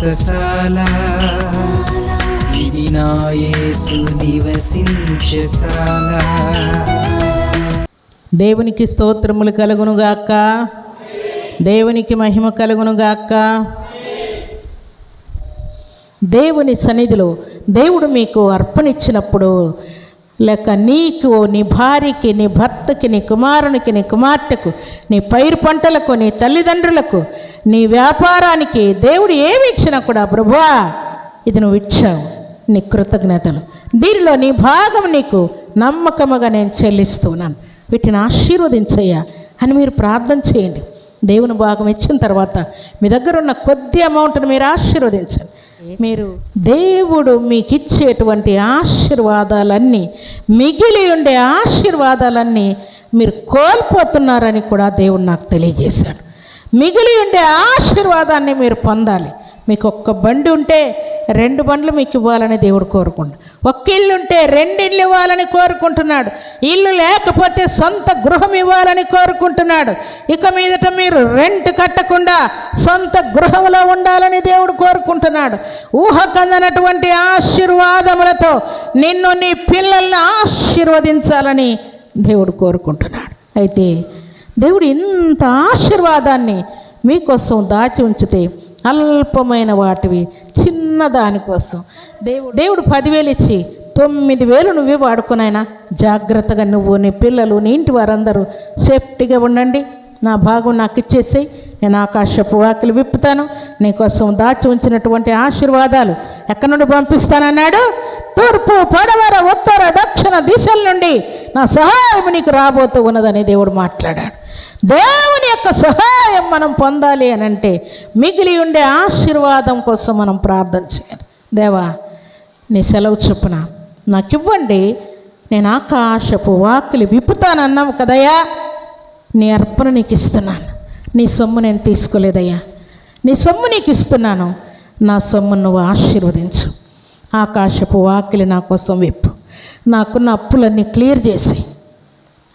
వ్రతశాల ఇది నివసించశాల దేవునికి స్తోత్రములు కలుగునుగాక దేవునికి మహిమ కలుగునుగాక దేవుని సన్నిధిలో దేవుడు మీకు అర్పణిచ్చినప్పుడు లేక నీకు నీ భార్యకి నీ భర్తకి నీ కుమారునికి నీ కుమార్తెకు నీ పైరు పంటలకు నీ తల్లిదండ్రులకు నీ వ్యాపారానికి దేవుడు ఏమి ఇచ్చినా కూడా ప్రభువా ఇది నువ్వు ఇచ్చావు. నీ కృతజ్ఞతలు. దీనిలో నీ భాగం నీకు నమ్మకముగా నేను చెల్లిస్తున్నాను. వీటిని ఆశీర్వదించయ్యా అని మీరు ప్రార్థన చేయండి. దేవుని భాగం ఇచ్చిన తర్వాత మీ దగ్గర ఉన్న కొద్ది అమౌంట్ని మీరు ఆశీర్వదించండి. మీరు దేవుడు మీకు ఇచ్చేటువంటి ఆశీర్వాదాలన్నీ మిగిలి ఉండే ఆశీర్వాదాలన్నీ మీరు కోల్పోతున్నారని కూడా దేవుడు నాకు తెలియజేశాడు. మిగిలి ఉండే ఆశీర్వాదాన్ని మీరు పొందాలి. మీకు ఒక్క బండి ఉంటే రెండు బండ్లు మీకు ఇవ్వాలని దేవుడు కోరుకుంటాడు ఒక్క ఇల్లు ఉంటే రెండు ఇల్లు ఇవ్వాలని కోరుకుంటున్నాడు. ఇల్లు లేకపోతే సొంత గృహం ఇవ్వాలని కోరుకుంటున్నాడు. ఇక మీదట మీరు రెంట్ కట్టకుండా సొంత గృహంలో ఉండాలని దేవుడు కోరుకుంటున్నాడు. ఊహ కందనటువంటి ఆశీర్వాదములతో నిన్ను నీ పిల్లల్ని ఆశీర్వదించాలని దేవుడు కోరుకుంటున్నాడు. అయితే దేవుడు ఇంత ఆశీర్వాదాన్ని మీకోసం దాచి ఉంచితే అల్పమైన వాటివి చిన్న దానికోసం దేవుడు దేవుడు పదివేలు ఇచ్చి తొమ్మిది వేలు నువ్వే వాడుకునైనా జాగ్రత్తగా నువ్వు నీ పిల్లలు నీ ఇంటి వారందరూ సేఫ్టీగా ఉండండి. నా భాగం నాకు ఇచ్చేసేయి. నేను ఆకాశపు వాకిలు విప్పుతాను. నీకోసం దాచి ఉంచినటువంటి ఆశీర్వాదాలు ఎక్కడి నుండి పంపిస్తానన్నాడు? తూర్పు పడవర ఉత్తర దక్షిణ దిశల నుండి నా సహాయం నీకు రాబోతూ ఉన్నదని దేవుడు మాట్లాడాడు. దేవుని యొక్క సహాయం మనం పొందాలి అని అంటే మిగిలి ఉండే ఆశీర్వాదం కోసం మనం ప్రార్థన చేయాలి. దేవా నీ సెలవు చొప్పున నాకు ఇవ్వండి నేను ఆకాశపు వాకిలి విప్పుతానన్నావు కదయ్యా. నీ అర్పణ నీకు ఇస్తున్నాను నీ సొమ్ము నేను తీసుకోలేదయ్యా. నీ సొమ్ము నీకు ఇస్తున్నాను నా సొమ్ము నువ్వు ఆశీర్వదించు. ఆకాశపు వాకిలి నా కోసం విప్పు. నాకున్న అప్పులన్నీ క్లియర్ చేసి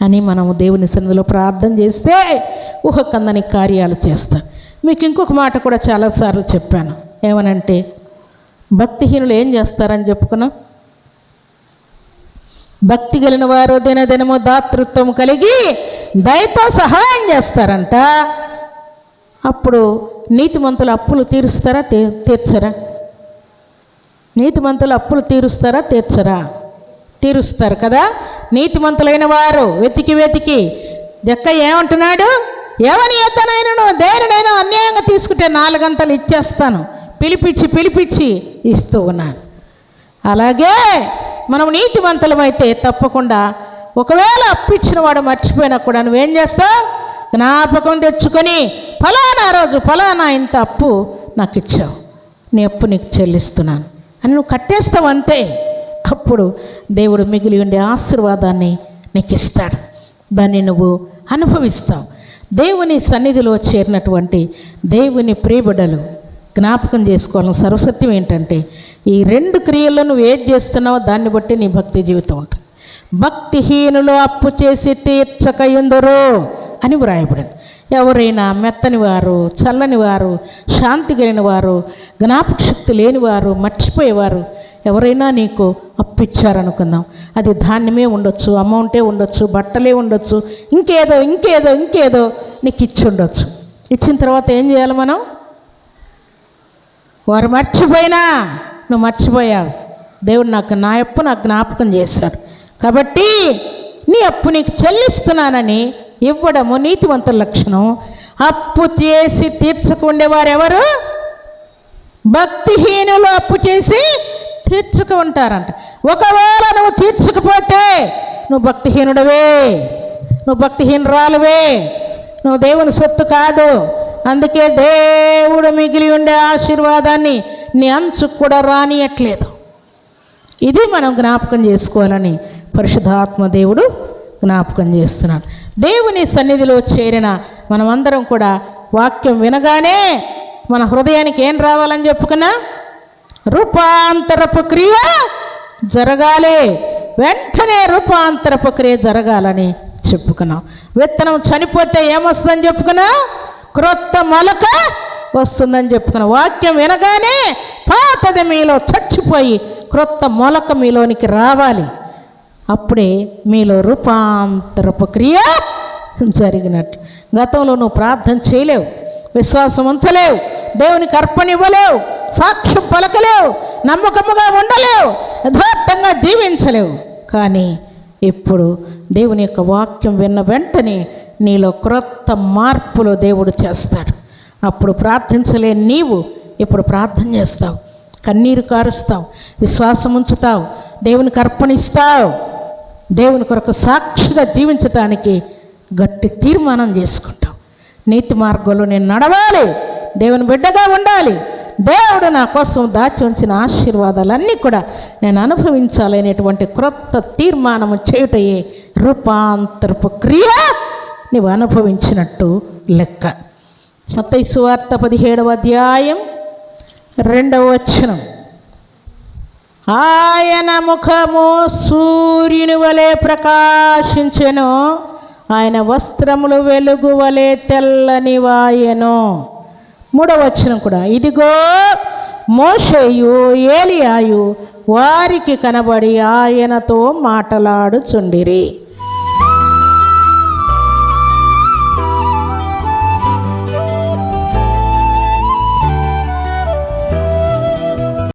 అని మనము దేవుని సన్నిధిలో ప్రార్థన చేస్తే ఊహకందని కార్యాలు చేస్తాను మీకు ఇంకొక మాట కూడా చాలాసార్లు చెప్పాను. ఏమనంటే భక్తిహీనులు ఏం చేస్తారని చెప్పుకున్నాం? భక్తి కలిగిన వారు దినదినము దాతృత్వం కలిగి దయతో సహాయం చేస్తారంట. అప్పుడు నీతిమంతులు అప్పులు తీరుస్తారా? తీ తీర్చరా? నీతిమంతులు అప్పులు తీరుస్తారా తీర్చరా? తీరుస్తారు కదా? నీతిమంతులైన వారు వెతికి వెతికి. జక్క ఏమంటున్నాడు? ఏమని ఎత్తనైనను? దేనినైనా అన్యాయంగా తీసుకుంటే నాలుగంతలు ఇచ్చేస్తాను. పిలిపించి పిలిపించి ఇస్తూ ఉన్నాను. అలాగే మనం నీతిమంతులమైతే తప్పకుండా ఒకవేళ అప్పిచ్చిన వాడు మర్చిపోయినా కూడా నువ్వేం చేస్తావు? జ్ఞాపకం తెచ్చుకొని ఫలానా రోజు ఫలానా ఇంత అప్పు నాకు ఇచ్చావు నీ అప్పు నీకు చెల్లిస్తున్నాను. అని నువ్వు కట్టేస్తావు అంతే అప్పుడు దేవుడు మిగిలి ఉండే ఆశీర్వాదాన్ని నీకు ఇస్తాడు దాన్ని నువ్వు అనుభవిస్తావు. దేవుని సన్నిధిలో చేరినటువంటి దేవుని ప్రియబిడలు జ్ఞాపకం చేసుకోవాలని సరస్వత్యం ఏంటంటే ఈ రెండు క్రియల్లో నువ్వు ఏది చేస్తున్నావో దాన్ని బట్టి నీ భక్తి జీవితం ఉంటుంది. భక్తిహీనులు అప్పు చేసి తీర్చకయుందరో అని వ్రాయబడింది. ఎవరైనా మెత్తని వారు చల్లని వారు శాంతి కలిగిన వారు జ్ఞాపక శక్తి లేనివారు మర్చిపోయేవారు ఎవరైనా నీకు అప్పిచ్చారనుకుందాం. అది ధాన్యమే ఉండొచ్చు అమౌంటే ఉండొచ్చు బట్టలే ఉండొచ్చు ఇంకేదో ఇంకేదో ఇంకేదో నీకు ఇచ్చి ఉండొచ్చు ఇచ్చిన తర్వాత ఏం చేయాలి మనం? వారు మర్చిపోయినా నువ్వు మర్చిపోయావు. దేవుడు నాకు నా అప్పు నాకు జ్ఞాపకం చేశాడు. కాబట్టి నీ అప్పు నీకు చెల్లిస్తున్నానని ఇవ్వడము నీతివంతుల లక్షణం. అప్పు చేసి తీర్చుకుండేవారు ఎవరు భక్తిహీనులు అప్పు చేసి తీర్చుకుంటారంట. ఒకవేళ నువ్వు తీర్చుకుపోతే నువ్వు భక్తిహీనుడవే. నువ్వు భక్తిహీనురాలువే. నువ్వు దేవుని సొత్తు కాదు. అందుకే దేవుడు మిగిలి ఉండే ఆశీర్వాదాన్ని నీ అంచుకు కూడా రానియట్లేదు. ఇది మనం జ్ఞాపకం చేసుకోవాలని పరిశుధాత్మ దేవుడు జ్ఞాపకం చేస్తున్నాను దేవుని సన్నిధిలో చేరిన మనమందరం కూడా వాక్యం వినగానే మన హృదయానికి ఏం రావాలని చెప్పుకున్నా? రూపాంతరపు క్రియ జరగాలి. వెంటనే రూపాంతరపు క్రియ జరగాలని చెప్పుకున్నాం. విత్తనం చనిపోతే ఏమొస్తుందని చెప్పుకున్నా? క్రొత్త మొలక వస్తుందని చెప్పుకున్నాం. వాక్యం వినగానే పాతది మీలో చచ్చిపోయి క్రొత్త మొలక మీలోనికి రావాలి. అప్పుడే మీలో రూపాంతరపు క్రియ జరిగినట్టు. గతంలో నువ్వు ప్రార్థన చేయలేవు విశ్వాసం ఉంచలేవు దేవునికి అర్పణ ఇవ్వలేవు సాక్ష్యం పలకలేవు నమ్మకముగా ఉండలేవు యథార్థంగా జీవించలేవు. కానీ ఇప్పుడు దేవుని యొక్క వాక్యం విన్న వెంటనే నీలో క్రొత్త మార్పులు దేవుడు చేస్తాడు. అప్పుడు ప్రార్థించలేని నీవు ఇప్పుడు ప్రార్థన చేస్తావు. కన్నీరు కారుస్తావు విశ్వాసం ఉంచుతావు దేవునికి అర్పణిస్తావు దేవుని కొరకు సాక్షిగా జీవించటానికి గట్టి తీర్మానం చేసుకుంటాం. నీతి మార్గంలో నేను నడవాలి. దేవుని బిడ్డగా ఉండాలి. దేవుడు నా కోసం దాచి ఉంచిన ఆశీర్వాదాలన్నీ కూడా నేను అనుభవించాలనేటువంటి క్రొత్త తీర్మానము చేయుటయే రూపాంతరపు క్రియ నీవు అనుభవించినట్టు లెక్క. మత్తయి సువార్త పదిహేడవ అధ్యాయం రెండవ వచనం. ఆయన ముఖము సూర్యుని వలె ప్రకాశించెను. ఆయన వస్త్రములు వెలుగు వలె తెల్లని వాయను. మూడవ కూడా ఇదిగో మోషేయు ఏలియాయు వారికి కనబడి ఆయనతో మాటలాడుచుండిరి.